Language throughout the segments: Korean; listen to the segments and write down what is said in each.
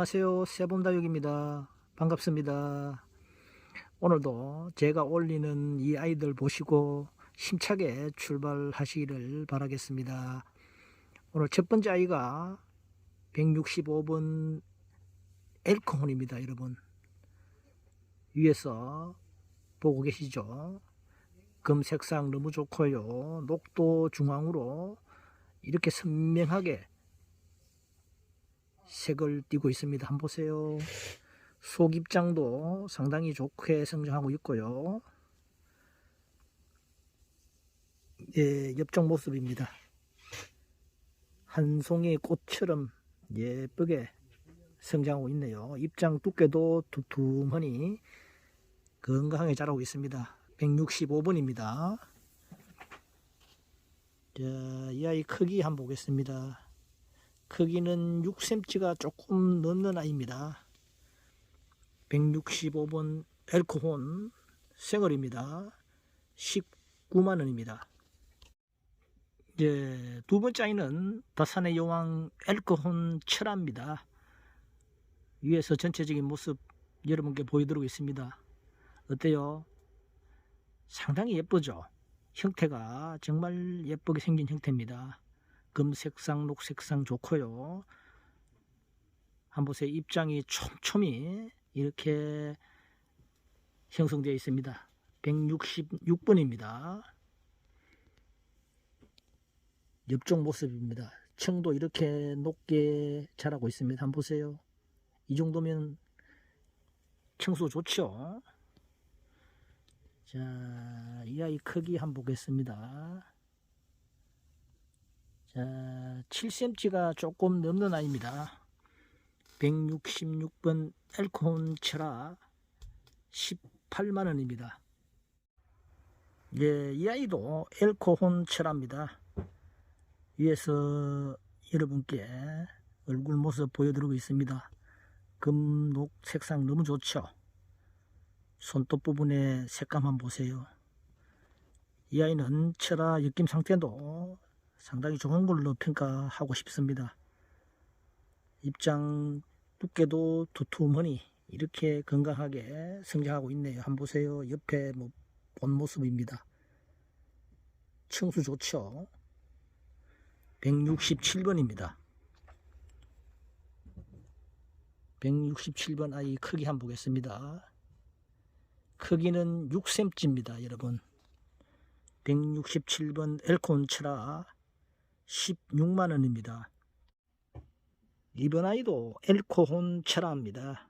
예, 안녕하세요. 세봄다육입니다. 반갑습니다. 오늘도 제가 올리는 이 아이들 보시고 힘차게 출발하시기를 바라겠습니다. 오늘 첫 번째 아이가 165번 엘코혼입니다, 여러분. 위에서 보고 계시죠? 금색상 너무 좋고요. 녹도 중앙으로 이렇게 선명하게 색을 띠고 있습니다. 한번 보세요. 속 입장도 상당히 좋게 성장하고 있고요. 예, 옆쪽 모습입니다. 한 송이 꽃처럼 예쁘게 성장하고 있네요. 입장 두께도 두툼하니 건강하게 자라고 있습니다. 165번입니다. 자, 이 아이 크기 한번 보겠습니다. 크기는 6cm가 조금 넘는 아이입니다. 165번 엘코혼 생얼입니다. 19만원입니다. 이제 두 번째 아이는 다산의 여왕 엘코혼 철화입니다. 위에서 전체적인 모습 여러분께 보여드리고 있습니다. 어때요? 상당히 예쁘죠? 형태가 정말 예쁘게 생긴 형태입니다. 금색상, 녹색상 좋고요. 보세요. 입장이 촘촘히 이렇게 형성되어 있습니다. 166번입니다. 옆쪽 모습입니다. 층도 이렇게 높게 자라고 있습니다. 한번 보세요. 이 정도면 청소 좋죠? 자, 이 아이 크기 한번 보겠습니다. 자, 7cm가 조금 넘는 아이입니다. 166번 엘콘 철화 18만원입니다. 예, 이 아이도 엘코혼 철화입니다. 위에서 여러분께 얼굴 모습 보여드리고 있습니다. 금녹 색상 너무 좋죠? 손톱 부분의 색감 한번 보세요. 이 아이는 철화 엮임 상태도 상당히 좋은 걸로 평가하고 싶습니다. 입장 두께도 두툼하니 이렇게 건강하게 성장하고 있네요. 한번 보세요. 옆에 뭐 본 모습입니다. 청수 좋죠? 167번입니다. 167번 아이 크기 한번 보겠습니다. 크기는 6cm입니다, 여러분. 167번 엘콘 철화 16만원입니다. 이번 아이도 엘코혼 철화입니다.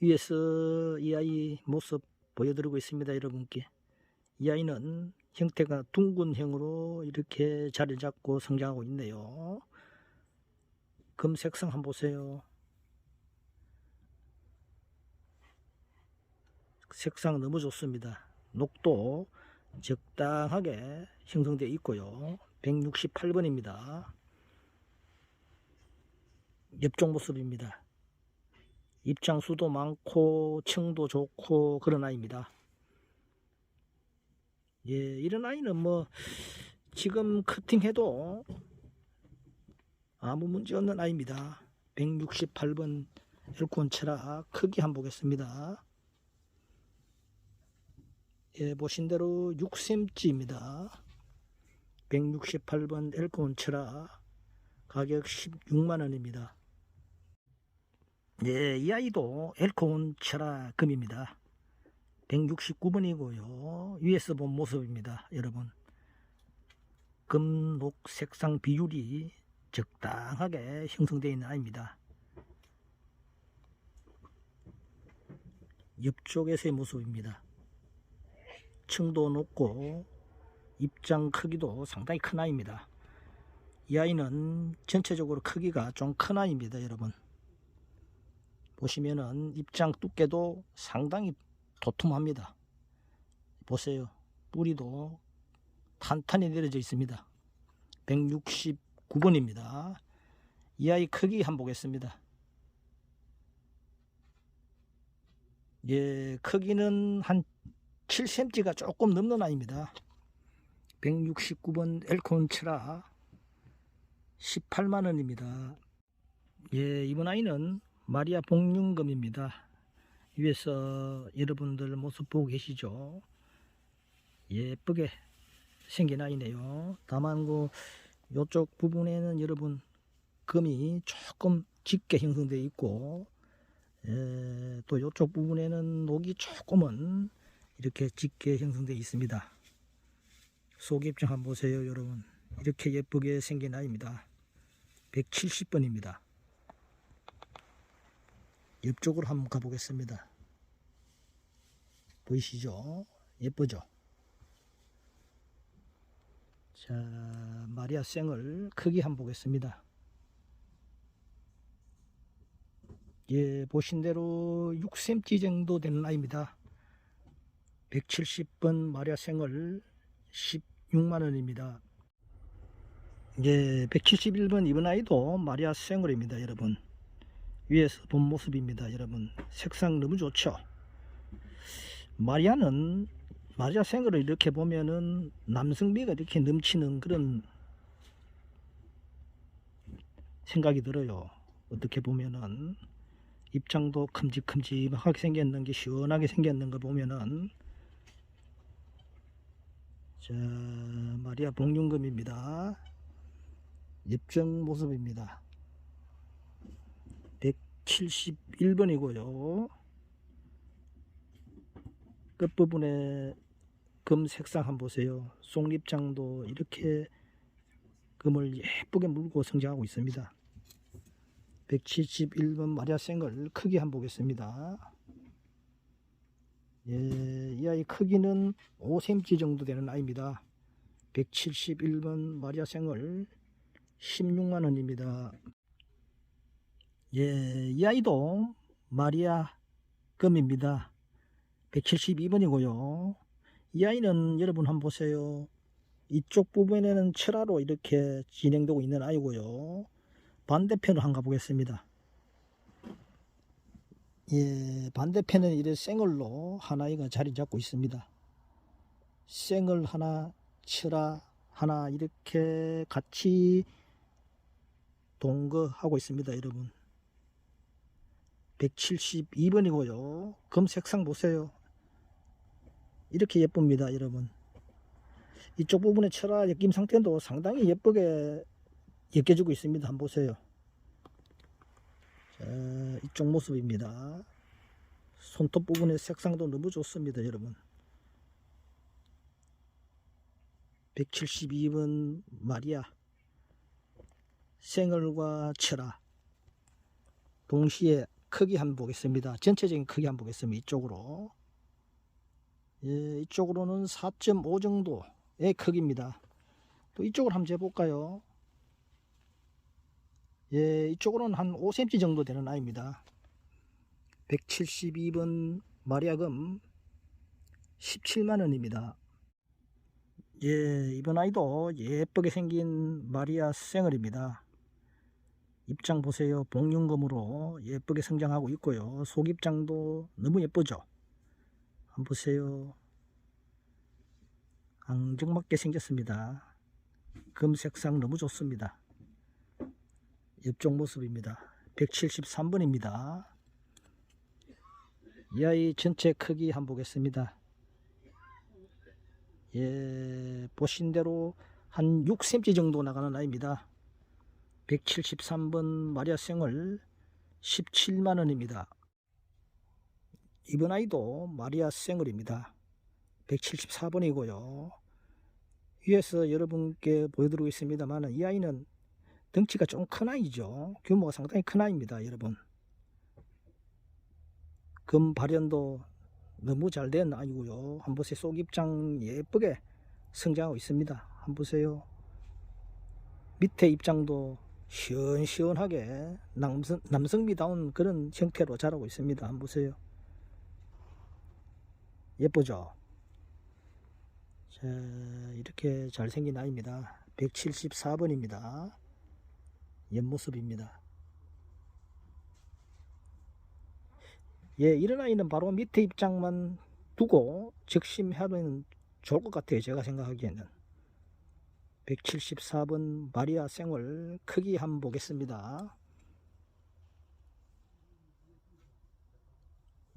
위에서 이 아이 모습 보여드리고 있습니다, 여러분께. 이 아이는 형태가 둥근형으로 이렇게 자리 잡고 성장하고 있네요. 금색상 한번 보세요. 색상 너무 좋습니다. 녹도 적당하게 형성되어 있고요. 168번입니다. 옆쪽 모습입니다. 입장 수도 많고 층도 좋고 그런 아이입니다. 예, 이런 아이는 뭐 지금 커팅해도 아무 문제 없는 아이입니다. 168번 엘콘 체라 크기 한번 보겠습니다. 예, 보신 대로 6cm입니다. 168번 엘콘 체라 가격 16만원입니다. 예, 이 아이도 엘콘 체라 금입니다. 169번이고요. 위에서 본 모습입니다. 여러분. 금, 녹, 색상 비율이 적당하게 형성되어 있는 아이입니다. 옆쪽에서의 모습입니다. 층도 높고 입장 크기도 상당히 큰 아이입니다. 이 아이는 전체적으로 크기가 좀 큰 아이입니다, 여러분. 보시면은 입장 두께도 상당히 도톰합니다. 보세요. 뿌리도 탄탄히 내려져 있습니다. 169번입니다. 이 아이 크기 한번 보겠습니다. 예, 크기는 한 7cm가 조금 넘는 아이입니다. 169번 엘콘 트라 18만원입니다. 예, 이번 아이는 마리아 복륜금입니다. 위에서 여러분들 모습 보고 계시죠? 예쁘게 생긴 아이네요. 다만 그 요쪽 부분에는 여러분 금이 조금 짙게 형성되어 있고 에, 또 요쪽 부분에는 녹이 조금은 이렇게 짙게 형성되어 있습니다. 속 입장 한번 보세요 여러분. 이렇게 예쁘게 생긴 아이입니다. 170번입니다. 옆쪽으로 한번 가보겠습니다. 보이시죠? 예쁘죠? 자 마리아 생을 크기 한번 보겠습니다. 예 보신 대로 6cm 정도 되는 아이입니다. 170번 마리아 생을 16만원입니다. 예, 171번 이번 아이도 마리아 생얼입니다, 여러분. 위에서 본 모습입니다, 여러분. 색상 너무 좋죠? 마리아는, 마리아 생얼을 이렇게 보면은 남성미가 이렇게 넘치는 그런 생각이 들어요. 어떻게 보면은 입장도 큼직큼직하게 생겼는 게 시원하게 생겼는 거 보면은 자, 마리아 복륜금입니다. 입장 모습입니다. 171번이고요. 끝부분에 금 색상 한번 보세요. 속립장도 이렇게 금을 예쁘게 물고 성장하고 있습니다. 171번 마리아 생을 크기 한번 보겠습니다. 예, 이 아이 크기는 5cm 정도 되는 아이입니다. 171번 마리아 생을 16만원입니다. 예, 이 아이도 마리아 금입니다. 172번이고요. 이 아이는 여러분 한번 보세요. 이쪽 부분에는 철화로 이렇게 진행되고 있는 아이고요. 반대편으로 한번 가보겠습니다. 예, 반대편은 이래 생얼로 하나이가 자리 잡고 있습니다. 생얼 하나, 철화 하나 이렇게 같이 동거하고 있습니다, 여러분. 172번이고요. 금 색상 보세요. 이렇게 예쁩니다, 여러분. 이쪽 부분의 철화 엮임 상태도 상당히 예쁘게 엮여지고 있습니다. 한번 보세요. 자, 이쪽 모습입니다. 손톱 부분의 색상도 너무 좋습니다, 여러분. 172번 마리아 생얼과 철화 동시에 크기 한번 보겠습니다. 전체적인 크기 한번 보겠습니다. 이쪽으로 예, 이쪽으로는 4.5 정도의 크기입니다. 또 이쪽으로 한번 재볼까요? 예, 이쪽으로는 한 5cm 정도 되는 아이입니다. 172번 마리아금 17만원입니다. 예, 이번 아이도 예쁘게 생긴 마리아 생얼입니다. 입장 보세요. 복륜금으로 예쁘게 성장하고 있고요. 속입장도 너무 예쁘죠? 한번 보세요. 앙증맞게 생겼습니다. 금 색상 너무 좋습니다. 옆쪽 모습입니다. 173번입니다. 이 아이 전체 크기 한번 보겠습니다. 예, 보신 대로 한 6cm 정도 나가는 아이입니다. 173번 마리아 생을 17만원입니다. 이번 아이도 마리아 생을입니다. 174번이고요. 위에서 여러분께 보여드리고 있습니다만 이 아이는 덩치가 좀 큰 아이죠. 규모가 상당히 큰 아이입니다, 여러분. 금 발현도 너무 잘 된 아이고요. 한 보세요. 속 입장 예쁘게 성장하고 있습니다. 한 보세요. 밑에 입장도 시원시원하게 남성, 남성미다운 그런 형태로 자라고 있습니다. 한 보세요. 예쁘죠? 자, 이렇게 잘생긴 아이입니다. 174번입니다. 옆모습입니다. 예, 이런 아이는 바로 밑에 입장만 두고 적심해도 좋을 것 같아요. 제가 생각하기에는. 174번 마리아 생을 크기 한번 보겠습니다.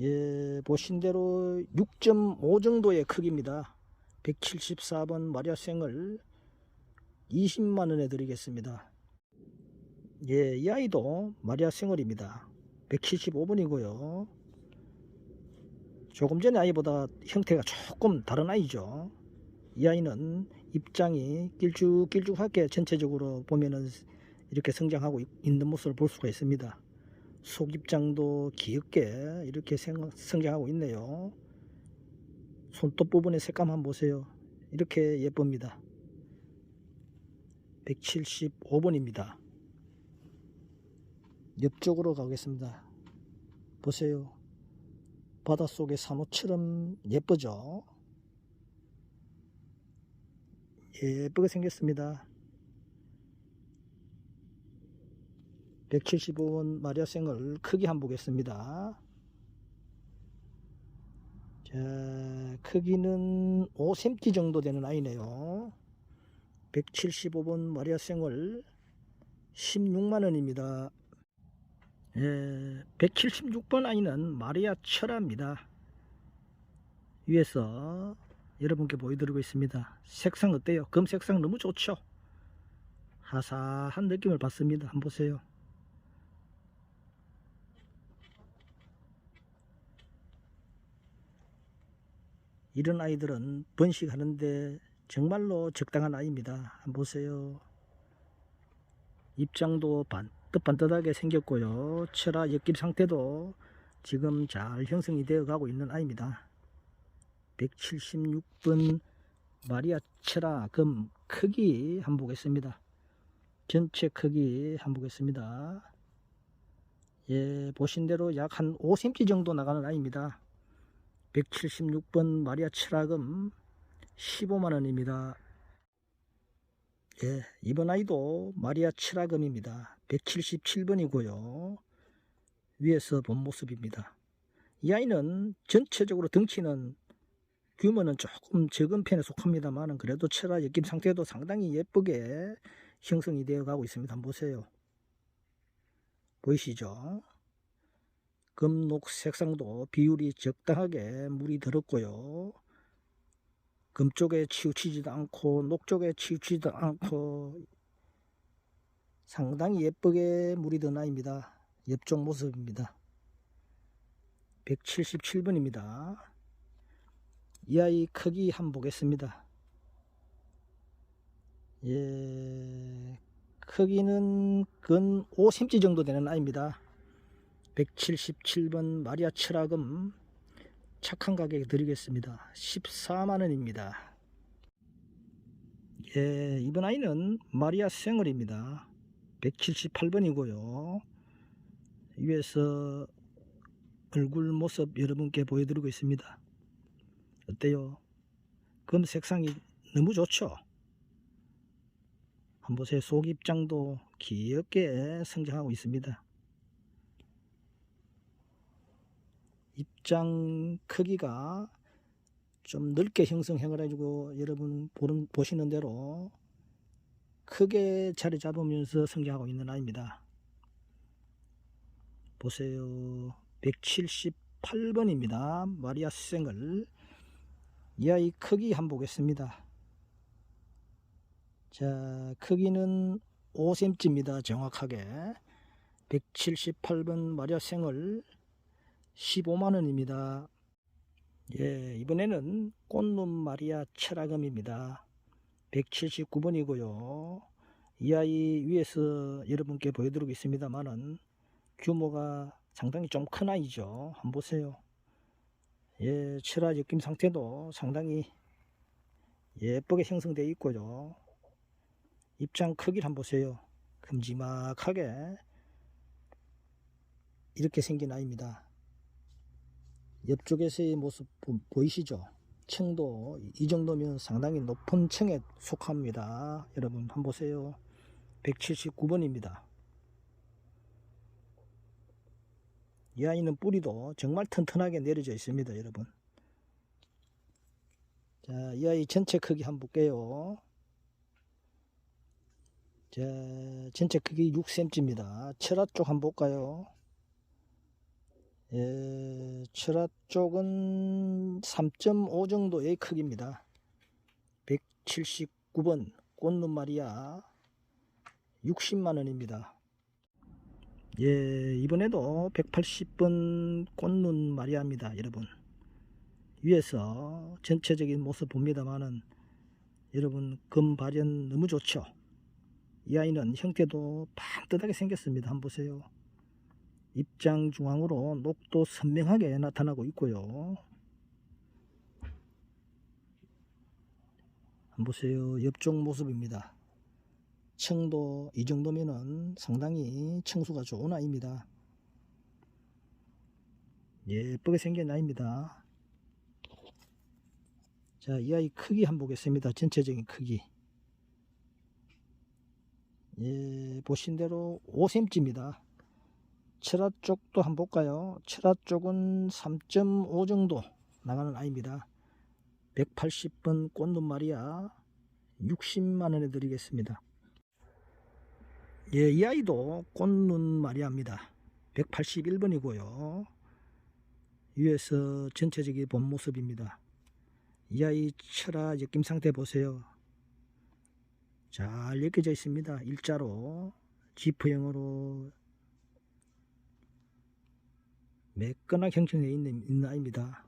예, 보신 대로 6.5 정도의 크기입니다. 174번 마리아 생을 20만원에 드리겠습니다. 예, 이 아이도 마리아생얼입니다. 175번이고요. 조금 전에 아이보다 형태가 조금 다른 아이죠. 이 아이는 입장이 길쭉길쭉하게 전체적으로 보면은 이렇게 성장하고 있- 있는 모습을 볼 수가 있습니다. 속 입장도 귀엽게 이렇게 생- 성장하고 있네요. 손톱 부분의 색감 한번 보세요. 이렇게 예쁩니다. 175번입니다. 옆쪽으로 가겠습니다. 보세요. 바닷속의 산호처럼 예쁘죠? 예쁘게 생겼습니다. 175원 마리아생을 크기 한번 보겠습니다. 자, 크기는 5cm 정도 되는 아이네요. 175번 마리아생을 16만원입니다. 예, 176번 아이는 마리아 철아입니다. 위에서 여러분께 보여드리고 있습니다. 색상 어때요? 금 색상 너무 좋죠? 하사한 느낌을 받습니다. 한번 보세요. 이런 아이들은 번식하는데 정말로 적당한 아이입니다. 한번 보세요. 입장도 반 듯반듯하게 생겼고요. 철화 엮임 상태도 지금 잘 형성이 되어 가고 있는 아이입니다. 176번 마리아 철화 금 크기 한번 보겠습니다. 전체 크기 한번 보겠습니다. 예, 보신 대로 약 한 5cm 정도 나가는 아이입니다. 176번 마리아 철화금 15만원입니다. 예, 이번 아이도 마리아 칠화금입니다. 177번이고요. 위에서 본 모습입니다. 이 아이는 전체적으로 덩치는 규모는 조금 적은 편에 속합니다만 그래도 철화 엮임 상태도 상당히 예쁘게 형성이 되어 가고 있습니다. 한번 보세요. 보이시죠? 금녹 색상도 비율이 적당하게 물이 들었고요. 금 쪽에 치우치지도 않고 녹 쪽에 치우치지도 않고 상당히 예쁘게 물이 든 아이입니다. 옆쪽 모습입니다. 177번입니다. 이 아이 크기 한번 보겠습니다. 예, 크기는 근 5cm 정도 되는 아이입니다. 177번 마리아 철학금 착한 가격에 드리겠습니다. 14만원입니다. 예, 이번 아이는 마리아 생얼입니다. 178번이고요. 위에서 얼굴 모습 여러분께 보여드리고 있습니다. 어때요? 금 색상이 너무 좋죠? 한번 보세요. 속 입장도 귀엽게 성장하고 있습니다. 입장 크기가 좀 넓게 형성해가지고 여러분 보는, 보시는 대로 크게 자리 잡으면서 성장하고 있는 아이입니다. 보세요. 178번입니다. 마리아 생을 이 아이 크기 한번 보겠습니다. 자, 크기는 5cm입니다. 정확하게. 178번 마리아 생을 15만원입니다. 예, 이번에는 꽃눈 마리아 철화금입니다. 179번이고요. 이 아이 위에서 여러분께 보여드리고 있습니다만은 규모가 상당히 좀 큰 아이죠. 한번 보세요. 예, 철화 엮임 상태도 상당히 예쁘게 형성되어 있고요. 입장 크기를 한번 보세요. 큼지막하게 이렇게 생긴 아이입니다. 옆쪽에서의 모습 보, 보이시죠? 층도 이 정도면 상당히 높은 층에 속합니다. 여러분 한번 보세요. 179번입니다. 이 아이는 뿌리도 정말 튼튼하게 내려져 있습니다. 여러분. 자, 이 아이 전체 크기 한번 볼게요. 자, 전체 크기 6cm입니다. 철화 쪽 한번 볼까요? 예, 철화 쪽은 3.5 정도의 크기입니다. 179번 꽃눈 마리아 60만원입니다. 예, 이번에도 180번 꽃눈 마리아입니다, 여러분. 위에서 전체적인 모습 봅니다만은 여러분 금 발현 너무 좋죠. 이 아이는 형태도 반듯하게 생겼습니다. 한번 보세요. 입장 중앙으로 녹도 선명하게 나타나고 있고요. 한번 보세요. 옆쪽 모습입니다. 청도 이 정도면은 상당히 청수가 좋은 아이입니다. 예쁘게 생긴 아이입니다. 자, 이 아이 크기 한번 보겠습니다. 전체적인 크기. 예, 보신 대로 5cm입니다. 철화 쪽도 한번 볼까요? 철화 쪽은 3.5 정도 나가는 아이입니다. 180번 꽃눈 마리아 60만원에 드리겠습니다. 예, 이 아이도 꽃눈 마리아입니다. 181번이고요. 위에서 전체적인 본 모습입니다. 이 아이 철화 느낌 상태 보세요. 잘 엮여져 있습니다. 일자로 지프형으로 매끈하게 형성되어 있는, 있는 아이입니다.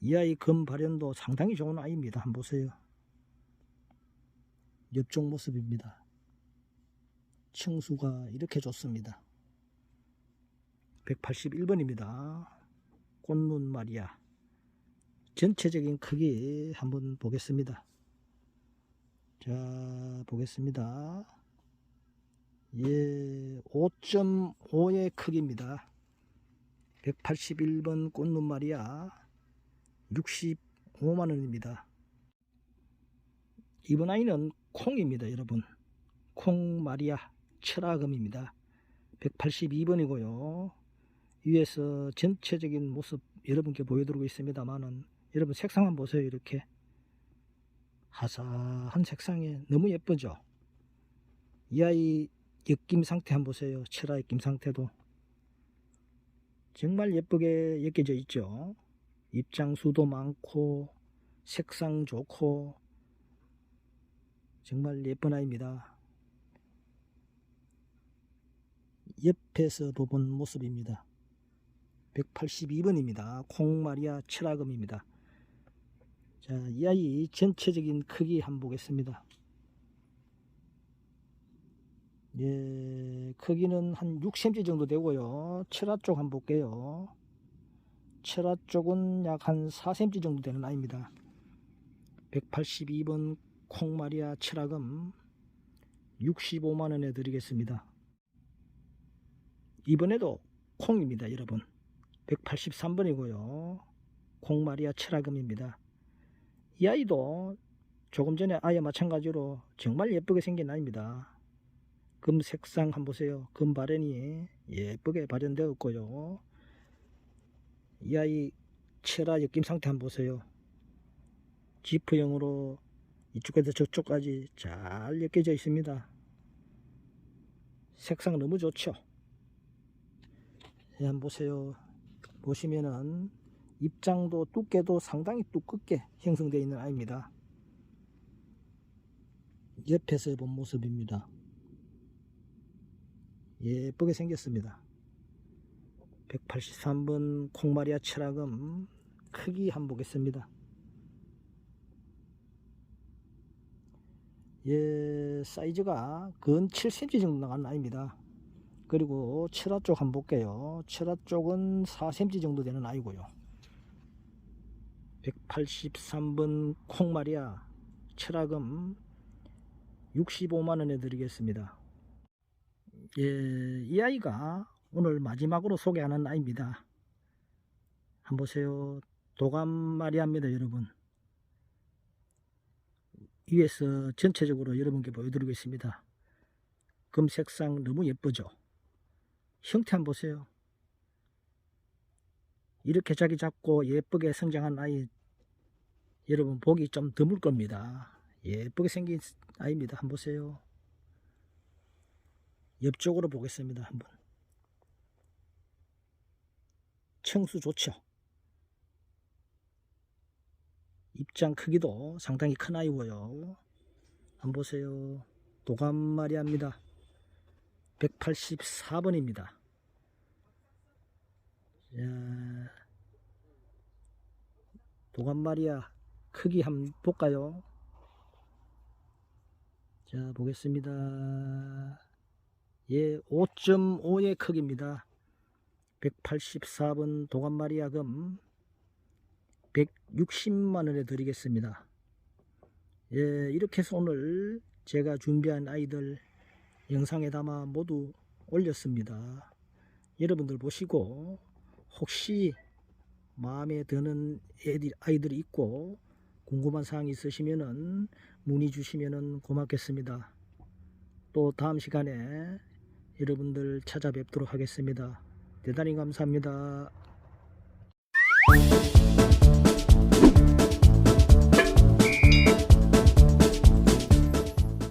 이 아이 금 발현도 상당히 좋은 아이입니다. 한번 보세요. 옆쪽 모습입니다. 층수가 이렇게 좋습니다. 181번입니다. 꽃눈 마리아. 전체적인 크기 한번 보겠습니다. 자, 보겠습니다. 예, 5.5의 크기입니다. 181번 꽃눈 마리아 65만원입니다. 이번 아이는 콩입니다, 여러분. 콩 마리아 철화금입니다. 182번이고요. 위에서 전체적인 모습 여러분께 보여드리고 있습니다만은 여러분 색상만 보세요, 이렇게. 화사한 색상에 너무 예쁘죠? 이 아이 엮임 상태 한번 보세요. 철화 엮임 상태도. 정말 예쁘게 엮여져 있죠. 입장수도 많고 색상 좋고 정말 예쁜 아이입니다. 옆에서 본 모습입니다. 182번입니다. 콩마리아 철화금입니다. 자, 이 아이 전체적인 크기 한번 보겠습니다. 예, 크기는 한 6cm 정도 되고요. 철화 쪽 한번 볼게요. 철화 쪽은 약 한 4cm 정도 되는 아이입니다. 182번 콩마리아 철화금 65만원에 드리겠습니다. 이번에도 콩입니다, 여러분. 183번이고요. 콩마리아 철화금입니다. 이 아이도 조금 전에 아이와 마찬가지로 정말 예쁘게 생긴 아이입니다. 금 색상 한번 보세요. 금 발현이 예쁘게 발현되었고요. 이 아이 철화 엮임 상태 한번 보세요. 지프형으로 이쪽에서 저쪽까지 잘 엮여져 있습니다. 색상 너무 좋죠. 예, 한번 보세요. 보시면은 입장도 두께도 상당히 두껍게 형성되어 있는 아이입니다. 옆에서 본 모습입니다. 예쁘게 생겼습니다. 183번 콩마리아 철학금 크기 한번 보겠습니다. 예, 사이즈가 근 7cm 정도 나가는 아이입니다. 그리고 철화 쪽 한번 볼게요. 철화 쪽은 4cm 정도 되는 아이고요. 183번 콩마리아 철화금 65만원에 드리겠습니다. 예, 이 아이가 오늘 마지막으로 소개하는 아이입니다. 한번 보세요. 도감 마리아입니다, 여러분. 위에서 전체적으로 여러분께 보여드리고 있습니다. 금색상 너무 예쁘죠? 형태 한번 보세요. 이렇게 자기 잡고 예쁘게 성장한 아이 여러분 보기 좀 드물 겁니다. 예쁘게 생긴 아이입니다. 한번 보세요. 옆쪽으로 보겠습니다. 한번. 청수 좋죠. 입장 크기도 상당히 큰 아이고요. 한번 보세요. 도감 마리아입니다. 184번입니다. 도감 마리아 크기 한번 볼까요? 자, 보겠습니다. 예, 5.5의 크기입니다. 184번 도감마리아금 160만원에 드리겠습니다. 예, 이렇게 해서 오늘 제가 준비한 아이들 영상에 담아 모두 올렸습니다. 여러분들 보시고 혹시 마음에 드는 애들, 아이들이 있고 궁금한 사항이 있으시면은 문의 주시면은 고맙겠습니다. 또 다음 시간에 여러분들 찾아뵙도록 하겠습니다. 대단히 감사합니다.